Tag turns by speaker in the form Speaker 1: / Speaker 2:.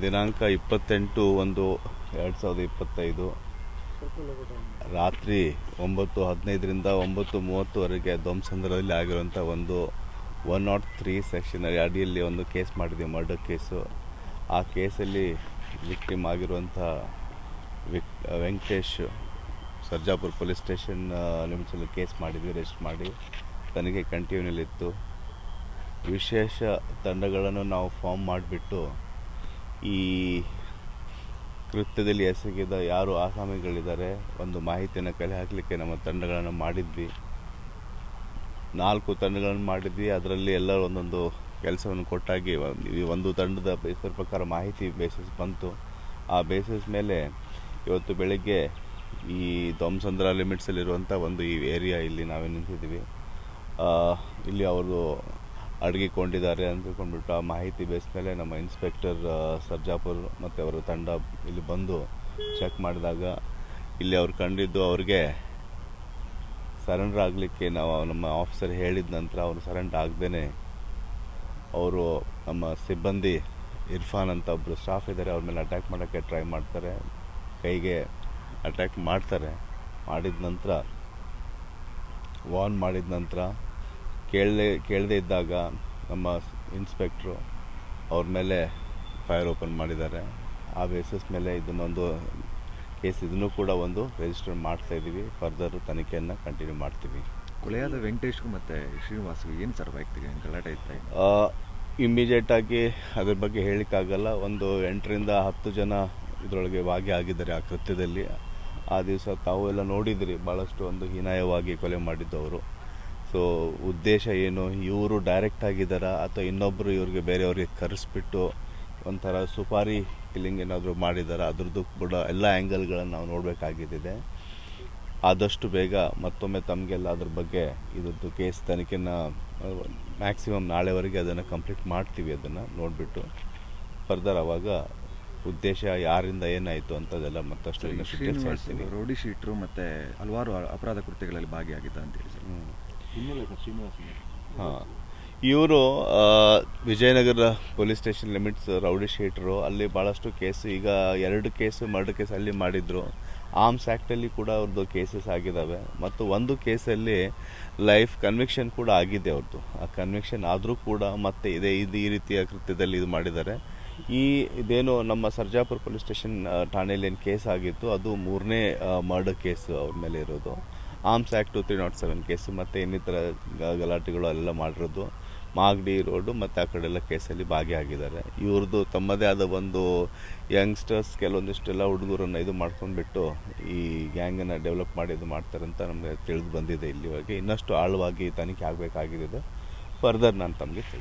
Speaker 1: ದಿನಾಂಕ ಇಪ್ಪತ್ತೆಂಟು ಒಂದು ಎರಡು ಸಾವಿರದ ಇಪ್ಪತ್ತೈದು. ರಾತ್ರಿ ಒಂಬತ್ತು ಹದಿನೈದರಿಂದ ಒಂಬತ್ತು ಮೂವತ್ತುವರೆಗೆ ಧ್ವಂಸಂದ್ರದಲ್ಲಿ ಆಗಿರುವಂಥ ಒಂದು ಒನ್ ನಾಟ್ ತ್ರೀ ಸೆಕ್ಷನ್ ಅಡಿಯಲ್ಲಿ ಒಂದು ಕೇಸ್ ಮಾಡಿದ್ವಿ ಮರ್ಡರ್ ಕೇಸು. ಆ ಕೇಸಲ್ಲಿ ವಿಕ್ಟಿಮ್ ಆಗಿರುವಂಥ ವಿಕ್, ವೆಂಕಟೇಶ್, ಸರ್ಜಾಪುರ ಪೊಲೀಸ್ ಸ್ಟೇಷನ್ ಲಿಮಿಟ್ಸಲ್ಲಿ ಕೇಸ್ ಮಾಡಿದ್ವಿ ರೆಸ್ಟ್ ಮಾಡಿ. ತನಿಖೆ ಕಂಟಿನ್ಯೂಲಿತ್ತು ವಿಶೇಷ ತಂಡಗಳನ್ನು ನಾವು ಫಾರ್ಮ್ ಮಾಡಿಬಿಟ್ಟು ಈ ಕೃತ್ಯದಲ್ಲಿ ಎಸಗಿದ ಯಾರು ಆಸಾಮಿಗಳಿದ್ದಾರೆ, ಒಂದು ಮಾಹಿತಿಯನ್ನು ಕಲೆ ಹಾಕಲಿಕ್ಕೆ ನಮ್ಮ ತಂಡಗಳನ್ನು ಮಾಡಿದ್ವಿ. ನಾಲ್ಕು ತಂಡಗಳನ್ನು ಮಾಡಿದ್ವಿ. ಅದರಲ್ಲಿ ಎಲ್ಲರೂ ಒಂದೊಂದು ಕೆಲಸವನ್ನು ಕೊಟ್ಟಾಗಿ ಒಂದು ತಂಡದ ಹೆಸರು ಪ್ರಕಾರ ಮಾಹಿತಿ ಬೇಸಿಸ್ ಬಂತು. ಆ ಬೇಸಿಸ್ ಮೇಲೆ ಇವತ್ತು ಬೆಳಗ್ಗೆ ಈ ಧ್ವಂಸಂದ್ರ ಲಿಮಿಟ್ಸಲ್ಲಿರುವಂಥ ಒಂದು ಈ ಏರಿಯಾ ಇಲ್ಲಿ ನಾವೇ ನಿಂತಿದ್ದೀವಿ. ಇಲ್ಲಿ ಅವರು ಅಡಗಿಕೊಂಡಿದ್ದಾರೆ ಅಂದ್ಕೊಂಡ್ಬಿಟ್ಟು ಆ ಮಾಹಿತಿ ಬೇಸ್ ಮೇಲೆ ನಮ್ಮ ಇನ್ಸ್ಪೆಕ್ಟರ್ ಸರ್ಜಾಪುರ್ ಮತ್ತು ಅವರ ತಂಡ ಇಲ್ಲಿ ಬಂದು ಚೆಕ್ ಮಾಡಿದಾಗ ಇಲ್ಲಿ ಅವ್ರು ಕಂಡಿದ್ದು ಅವ್ರಿಗೆ ಸರೆಂಡರ್ ಆಗಲಿಕ್ಕೆ ನಾವು ನಮ್ಮ ಆಫೀಸರ್ ಹೇಳಿದ ನಂತರ ಅವರು ಸರೆಂಡರ್ ಆಗದೇ ಅವರು ನಮ್ಮ ಸಿಬ್ಬಂದಿ ಇರ್ಫಾನ್ ಅಂತ ಒಬ್ಬರು ಸ್ಟಾಫ್ ಇದ್ದಾರೆ, ಅವ್ರ ಮೇಲೆ ಅಟ್ಯಾಕ್ ಮಾಡೋಕ್ಕೆ ಟ್ರೈ ಮಾಡ್ತಾರೆ, ಕೈಗೆ ಅಟ್ಯಾಕ್ ಮಾಡ್ತಾರೆ. ಮಾಡಿದ ನಂತರ ವಾರ್ನ್ ಮಾಡಿದ ನಂತರ ಕೇಳದೆ ಕೇಳದೇ ಇದ್ದಾಗ ನಮ್ಮ ಇನ್ಸ್ಪೆಕ್ಟ್ರು ಅವ್ರ ಮೇಲೆ ಫೈರ್ ಓಪನ್ ಮಾಡಿದ್ದಾರೆ. ಆ ಬೇಸಿಸ್ ಮೇಲೆ ಇದನ್ನೊಂದು ಕೇಸ್ ಇದನ್ನು ಕೂಡ ಒಂದು ರಿಜಿಸ್ಟರ್ ಮಾಡ್ತಾ ಇದ್ದೀವಿ. ಫರ್ದರ್ ತನಿಖೆಯನ್ನು ಕಂಟಿನ್ಯೂ ಮಾಡ್ತೀವಿ.
Speaker 2: ಕೊಲೆಯಾದ ವೆಂಕಟೇಶ್ಗೂ ಮತ್ತು ಶ್ರೀನಿವಾಸ್ಗೂ ಏನು ಸರ್ ವೈಯಕ್ತಿಕ ಏನ್ ಗಲಾಟೆ ಇತ್ತು
Speaker 1: ಇಮ್ಮಿಡಿಯೇಟಾಗಿ ಅದ್ರ ಬಗ್ಗೆ ಹೇಳಿಕ್ಕಾಗಲ್ಲ ಒಂದು ಎಂಟರಿಂದ ಹತ್ತು ಜನ ಇದರೊಳಗೆ ಭಾಗಿಯಾಗಿದ್ದಾರೆ ಆ ಕೃತ್ಯದಲ್ಲಿ. ಆ ದಿವಸ ತಾವು ಎಲ್ಲ ನೋಡಿದಿರಿ. ಭಾಳಷ್ಟು ಒಂದು ಹೀನಾಯವಾಗಿ ಕೊಲೆ ಮಾಡಿದ್ದವರು. ಸೊ ಉದ್ದೇಶ ಏನು? ಇವರು ಡೈರೆಕ್ಟ್ ಆಗಿದ್ದಾರಾ? ಅಥವಾ ಇನ್ನೊಬ್ಬರು ಇವ್ರಿಗೆ ಬೇರೆಯವ್ರಿಗೆ ಕರೆಸ್ಬಿಟ್ಟು ಒಂಥರ ಸುಪಾರಿ ಕಿಲ್ಲಿಂಗ್ ಏನಾದರೂ ಮಾಡಿದಾರ ಅದ್ರದ್ದು ಕೂಡ ಎಲ್ಲ ಆ್ಯಂಗಲ್ಗಳನ್ನು ನಾವು ನೋಡಬೇಕಾಗಿದೆ ಆದಷ್ಟು ಬೇಗ ಮತ್ತೊಮ್ಮೆ ತಮಗೆಲ್ಲ ಅದ್ರ ಬಗ್ಗೆ ಇದ್ರದ್ದು ಕೇಸ್ ತನಿಖೆನ ಮ್ಯಾಕ್ಸಿಮಮ್ ನಾಳೆವರೆಗೆ ಅದನ್ನು ಕಂಪ್ಲೀಟ್ ಮಾಡ್ತೀವಿ ಅದನ್ನು ನೋಡಿಬಿಟ್ಟು. ಫರ್ದರ್ ಅವಾಗ ಉದ್ದೇಶ ಯಾರಿಂದ ಏನಾಯಿತು ಅಂತದೆಲ್ಲ ಮತ್ತಷ್ಟು ಇನ್ನಷ್ಟು ಹೇಳ್ತೀನಿ.
Speaker 2: ರೋಡಿ ಶೀಟ್ರು ಮತ್ತೆ ಹಲವಾರು ಅಪರಾಧ ಕೃತ್ಯಗಳಲ್ಲಿ ಭಾಗಿಯಾಗಿದ್ದ ಅಂತೇಳಿ ಸರ್.
Speaker 1: ಹಾಂ. ಇವರು Vijayanagara police station limits rowdy ಶೀಟ್ರು, ಅಲ್ಲಿ ಭಾಳಷ್ಟು ಕೇಸು, ಈಗ ಎರಡು ಕೇಸು, ಮರ್ಡರ್ ಕೇಸ್ ಅಲ್ಲಿ ಮಾಡಿದ್ರು. ಆರ್ಮ್ಸ್ ಆ್ಯಕ್ಟಲ್ಲಿ ಕೂಡ ಅವ್ರದ್ದು ಕೇಸಸ್ ಆಗಿದ್ದಾವೆ ಮತ್ತು ಒಂದು ಕೇಸಲ್ಲಿ ಲೈಫ್ ಕನ್ವಿಕ್ಷನ್ ಕೂಡ ಆಗಿದೆ ಅವ್ರದ್ದು ಆ ಕನ್ವಿಕ್ಷನ್ ಆದರೂ ಕೂಡ ಮತ್ತೆ ಇದೇ, ಇದು ಈ ರೀತಿಯ ಕೃತ್ಯದಲ್ಲಿ ಇದು ಮಾಡಿದ್ದಾರೆ. ಈ, ಇದೇನು ನಮ್ಮ ಸರ್ಜಾಪುರ ಪೊಲೀಸ್ ಸ್ಟೇಷನ್ ಠಾಣೆಯಲ್ಲಿ ಏನು ಕೇಸ್ ಆಗಿತ್ತು, ಅದು ಮೂರನೇ ಮರ್ಡರ್ ಕೇಸ್ ಅವ್ರ ಮೇಲೆ ಇರೋದು. Arms act three not seven case ಮತ್ತು ಇನ್ನಿತರ ಗಲಾಟೆಗಳು ಅಲ್ಲೆಲ್ಲ ಮಾಡಿರೋದು. ಮಾಗಡಿ ರೋಡು ಮತ್ತು ಆ ಕಡೆ ಎಲ್ಲ ಕೇಸಲ್ಲಿ ಭಾಗಿಯಾಗಿದ್ದಾರೆ. ಇವ್ರದ್ದು ತಮ್ಮದೇ ಆದ ಒಂದು ಯಂಗ್ಸ್ಟರ್ಸ್ ಕೆಲವೊಂದಿಷ್ಟೆಲ್ಲ ಹುಡುಗರನ್ನು ಇದು ಮಾಡ್ಕೊಂಡ್ಬಿಟ್ಟು ಈ ಗ್ಯಾಂಗನ್ನು ಡೆವಲಪ್ ಮಾಡಿ ಇದು ಮಾಡ್ತಾರೆ ಅಂತ ನಮಗೆ ತಿಳಿದು ಬಂದಿದೆ ಇಲ್ಲಿವರೆಗೆ. ಇನ್ನಷ್ಟು ಆಳವಾಗಿ ತನಿಖೆ ಆಗಬೇಕಾಗಿದೆ. ಫರ್ದರ್ ನಾನು ತಮಗೆ ತಿಳಿಸ್ತೀನಿ.